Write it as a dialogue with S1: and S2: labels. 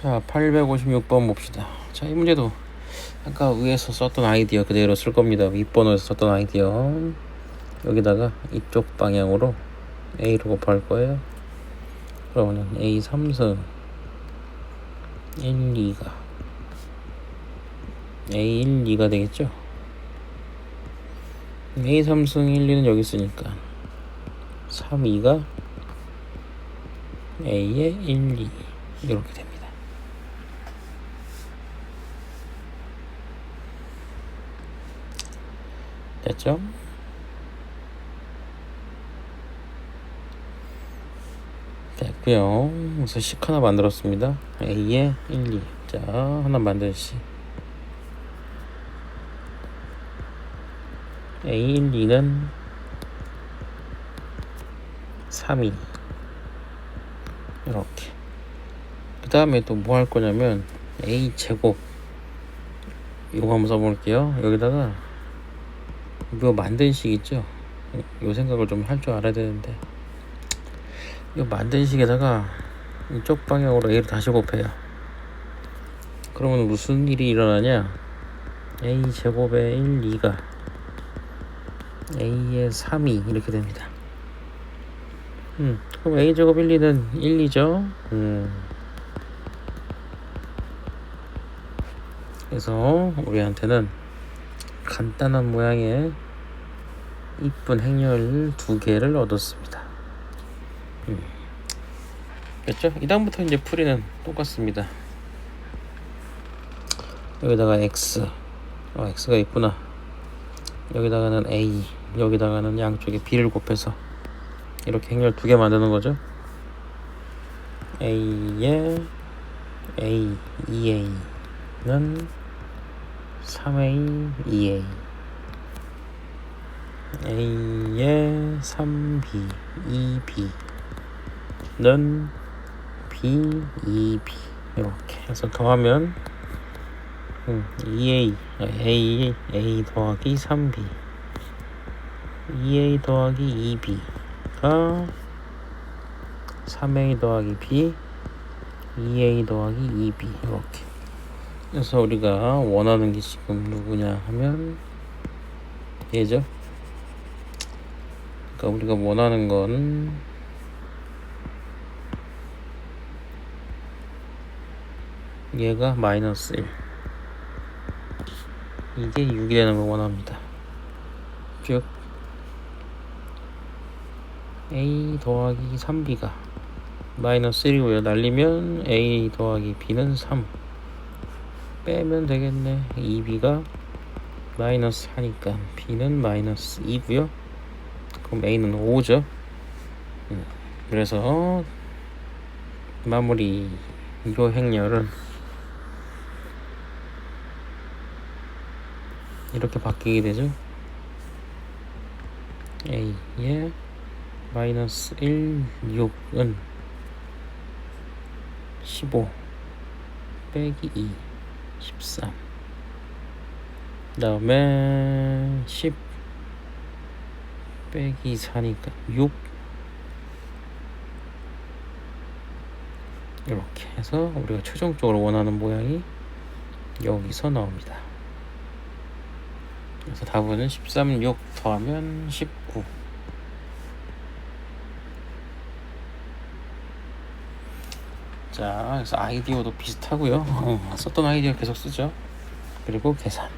S1: 자, 856번 봅시다. 자, 이 문제도 아까 위에서 썼던 아이디어 그대로 쓸 겁니다. 윗번호에서 썼던 아이디어. 여기다가 이쪽 방향으로 A로 곱할 거예요. 그러면 A 3승 1, 2가 A 1, 2가 되겠죠? A 3승 1, 2는 여기 있으니까 3, 2가 A의 1, 2 이렇게 됩니다. 됐죠? 됐고요. 그래서 식 하나 만들었습니다. A의 1, 2. 자, 하나 만든 식. A 1, 2는 3, 2. 이렇게. 그 다음에 또 뭐 할 거냐면 A 제곱 이거 한번 써볼게요. 여기다가 이거 만든 식 있죠? 요 생각을 좀 할 줄 알아야 되는데 이거 만든 식에다가 이쪽 방향으로 A를 다시 곱해요. 그러면 무슨 일이 일어나냐? A 제곱의 1, 2가 A의 3, 2 이렇게 됩니다. 음, 그럼 A 제곱 1, 2는 1, 2죠? 음. 그래서 우리한테는 간단한 모양의 이쁜 행렬 두 개를 얻었습니다. 음. 됐죠? 이 다음부터 이제 풀이는 똑같습니다. 여기다가 x, 어, x가 있구나. 여기다가는 a, 여기다가는 양쪽에 b를 곱해서 이렇게 행렬 두 개 만드는 거죠. a의 a, 2a는 3a, 2a A의 3B, 2B는 B, 2B 이렇게 해서 더하면 음, 2A, A, A 더하기 3B 2A 더하기 2B가 3A 더하기 B 2A 더하기 2B 이렇게 그래서 우리가 원하는 게 지금 누구냐 하면 얘죠. 그러니까 우리가 원하는 건 얘가 마이너스 1 이게 6이 되는 걸 원합니다. 즉 a 더하기 3b가 마이너스 1이고요. 날리면 a 더하기 b는 3 빼면 되겠네 2b가 마이너스 4니까 b는 마이너스 2고요 그럼 A는 5죠. 음, 그래서 마무리 이 행렬은 이렇게 바뀌게 되죠. A의 마이너스 1, 6은 15 빼기 2, 13. 그 다음에 10 빼기 4니까 6 이렇게 해서 우리가 최종적으로 원하는 모양이 여기서 나옵니다. 그래서 답은 13, 6 더하면 19 자, 그래서 아이디어도 비슷하고요. 어, 썼던 아이디어 계속 쓰죠. 그리고 계산.